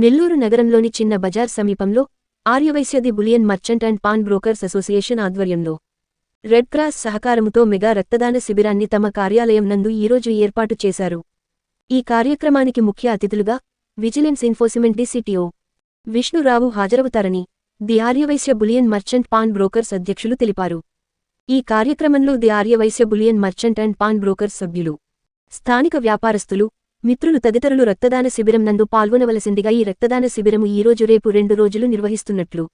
నెల్లూరు నగరంలోని చిన్న బజార్ సమీపంలో ఆర్యవైశ్యది bullion merchant and pawn brokers association ఆధ్వర్యంలో రెడ్ క్రాస్ సహకారముతో మెగా రక్తదాన శిబిరాన్ని తమ కార్యాలయం నందు ఈరోజు ఏర్పాటు చేశారు. ఈ కార్యక్రమానికి ముఖ్య అతిథులుగా vigilance enforcement DCTO Vishnu Rao హాజరవుతారని the Aryavysya bullion merchant pawn brokers అధ్యక్షులు తెలిపారు. ఈ కార్యక్రమంలో the Aryavysya bullion merchant and pawn brokers సభ్యులు స్థానిక వ్యాపారస్తులు మిత్రులు తదితరులు రక్తదాన శిబిరం నందు పాల్గొనవలసిందిగా ఈ రక్తదాన శిబిరము ఈ రోజు రేపు రెండు రోజులు నిర్వహిస్తున్నట్లు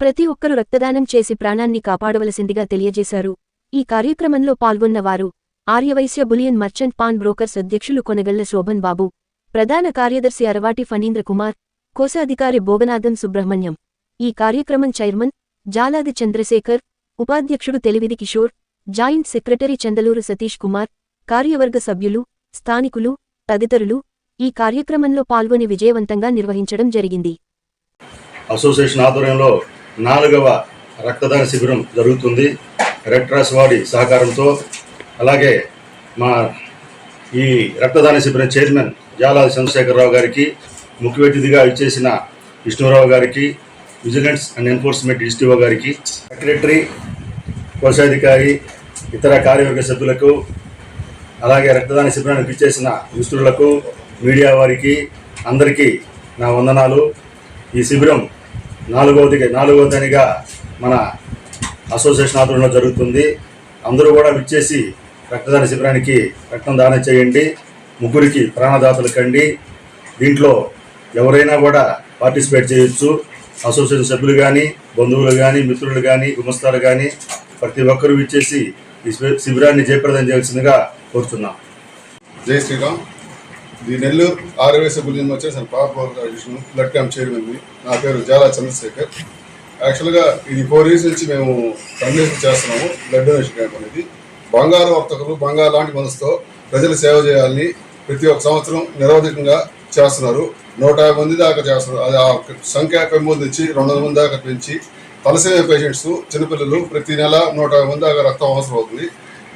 ప్రతి ఒక్కరూ రక్తదానం చేసి ప్రాణాన్ని కాపాడవలసిందిగా తెలియజేశారు. ఈ కార్యక్రమంలో పాల్గొన్నవారు Aryavysya bullion merchant pawn brokers అధ్యక్షులు కొనగళ్ళ శోభన్ బాబు ప్రధాన కార్యదర్శి అరవాటి ఫణీంద్ర కుమార్ కోశాధికారి భోగనాథం సుబ్రహ్మణ్యం. ఈ కార్యక్రమం చైర్మన్ జాలాది చంద్రశేఖర్ ఉపాధ్యక్షుడు తెలివిది కిషోర్ జాయింట్ సెక్రటరీ చందలూరు సతీష్ కుమార్ కార్యవర్గ సభ్యులు స్థానికులు తదితరులు ఈ కార్యక్రమంలో పాల్గొని విజయవంతంగా నిర్వహించడం జరిగింది. అసోసియేషన్ ఆధ్వర్యంలో నాలుగవ రక్తదాన శిబిరం జరుగుతుంది. రెడ్ క్రాస్ వాడి సహకారంతో అలాగే మా ఈ రక్తదాన శిబిరం చైర్మన్ జాలాది చంద్రశేఖరరావు గారికి ముఖ్య అతిథిగా ఇచ్చేసిన విష్ణురావు గారికి విజిలెన్స్ అండ్ ఎన్ఫోర్స్మెంట్ ఎస్టీఓ గారికి సెక్రటరీ కోశాధికారి ఇతర కార్యవర్గ సభ్యులకు అలాగే రక్తదాన శిబిరానికి ఇచ్చేసిన మిత్రులకు మీడియా వారికి అందరికీ నా వందనాలు. ఈ శిబిరం నాలుగవది నాలుగవదనిగా మన అసోసియేషన్ ఆధ్వర్యంలో జరుగుతుంది. అందరూ కూడా విచ్చేసి రక్తదాన శిబిరానికి రక్తం దానం చేయండి. ముగ్గురికి ప్రాణదాతలు కండి. దీంట్లో ఎవరైనా కూడా పార్టిసిపేట్ చేయొచ్చు. అసోసియేషన్ సభ్యులు కానీ బంధువులు కానీ మిత్రులు కానీ గుమస్తాలు కానీ ప్రతి ఒక్కరూ విచ్చేసి ఈ శిబిరాన్ని జయప్రదం చేయాల్సిందిగా కోరుతున్నాం. జై శ్రీరామ్. ది నెల్లూరు ఆర్యవేశ బులియన్ వచ్చేసి పాప ఆర్గనైజేషన్ బ్లడ్ క్యాంప్ చైర్మన్ నా పేరు జాలా చంద్రశేఖర్. యాక్చువల్గా ఇది ఫోర్ ఇయర్స్ నుంచి మేము కండక్ట్ చేస్తున్నాము బ్లడ్ డొనేషన్ క్యాంప్ అనేది. బంగారు వర్తకులు బంగారు లాంటి మనసుతో ప్రజలు సేవ చేయాలని ప్రతి ఒక్క సంవత్సరం నిరవధికంగా చేస్తున్నారు. నూట యాభై మంది దాకా చేస్తున్నారు. అది ఆ సంఖ్య పెంపొందించి రెండు వందల మంది దాకా పెంచి తలసేమియా పేషెంట్స్ చిన్నపిల్లలు ప్రతి నెల నూట యాభై మంది దాకా రక్తం అవసరం అవుతుంది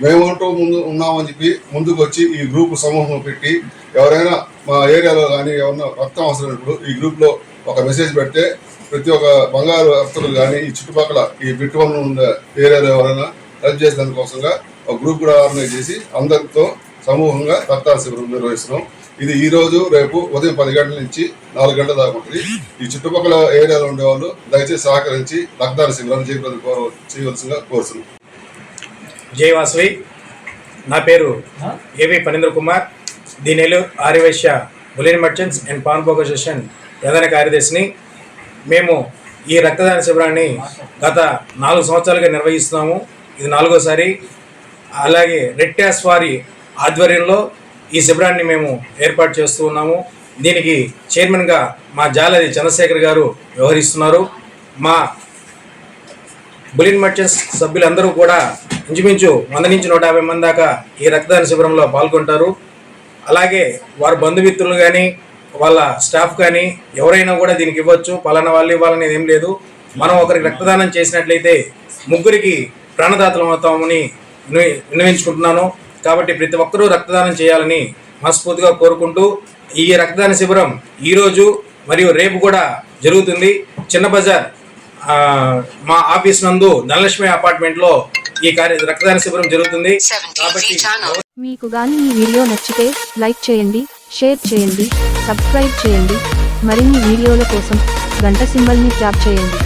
మేమంటూ ముందు ఉన్నామని చెప్పి ముందుకు వచ్చి ఈ గ్రూప్ సమూహం పెట్టి ఎవరైనా మా ఏరియాలో కానీ ఎవరైనా రక్తం అవసరమైనప్పుడు ఈ గ్రూప్లో ఒక మెసేజ్ పెడితే ప్రతి ఒక్క బంగారు వస్తువులు కానీ ఈ చుట్టుపక్కల ఈ బిట్టువన్ ఉన్న ఏరియాలో ఎవరైనా హెల్ప్ చేసే దానికోసంగా ఒక గ్రూప్ కూడా ఆర్గనైజ్ చేసి అందరితో సమూహంగా రక్తాల శిబిరం నిర్వహిస్తున్నాం. ఇది ఈ రోజు రేపు ఉదయం పది గంటల నుంచి నాలుగు గంటల దాకా ఉంటుంది. ఈ చుట్టుపక్కల ఏరియాలో ఉండేవాళ్ళు దయచేసి సహకరించి రక్తదాన శిబిరాన్ని చేయవలసి చేయవలసిందిగా కోరుతున్నాం. జై వాసవి నా పేరు AV Phanindra Kumar. The Nellore Aryavysya bullion merchants and pawn association ప్రధాన కార్యదర్శిని. మేము ఈ రక్తదాన శిబిరాన్ని గత నాలుగు సంవత్సరాలుగా నిర్వహిస్తున్నాము. ఇది నాలుగోసారి. అలాగే రెడ్ ట్యాస్ వారి ఆధ్వర్యంలో ఈ శిబిరాన్ని మేము ఏర్పాటు చేస్తూ ఉన్నాము. దీనికి చైర్మన్గా మా జాలది చంద్రశేఖర్ గారు వ్యవహరిస్తున్నారు. మా బులిన్ మర్చెంట్స్ సభ్యులందరూ కూడా ఇంచుమించు వంద నుంచి నూట యాభై మంది దాకా ఈ రక్తదాన శిబిరంలో పాల్గొంటారు. అలాగే వారి బంధుమిత్రులు కానీ వాళ్ళ స్టాఫ్ కానీ ఎవరైనా కూడా దీనికి ఇవ్వచ్చు. పలానా వాళ్ళు ఇవ్వాలనేది ఏం లేదు. మనం ఒకరికి రక్తదానం చేసినట్లయితే ముగ్గురికి ప్రాణదాతలం అవుతామని విని- విన్నవించుకుంటున్నాను. కాబట్టి ప్రతి ఒక్కరూ రక్తదానం చేయాలని మనస్ఫూర్తిగా కోరుకుంటూ ఈ రక్తదాన శిబిరం ఈరోజు మరియు రేపు కూడా జరుగుతుంది. చిన్న బజార్ మా ఆఫీస్ నందు ధనలక్ష్మి అపార్ట్మెంట్లో ఈ కార్య రక్తదాన శిబిరం జరుగుతుంది. కాబట్టి మీకు గాని ఈ వీడియో నచ్చితే లైక్ చేయండి షేర్ చేయండి సబ్స్క్రైబ్ చేయండి. మరిన్ని వీడియోల కోసం గంట సింబల్ని ట్యాప్ చేయండి.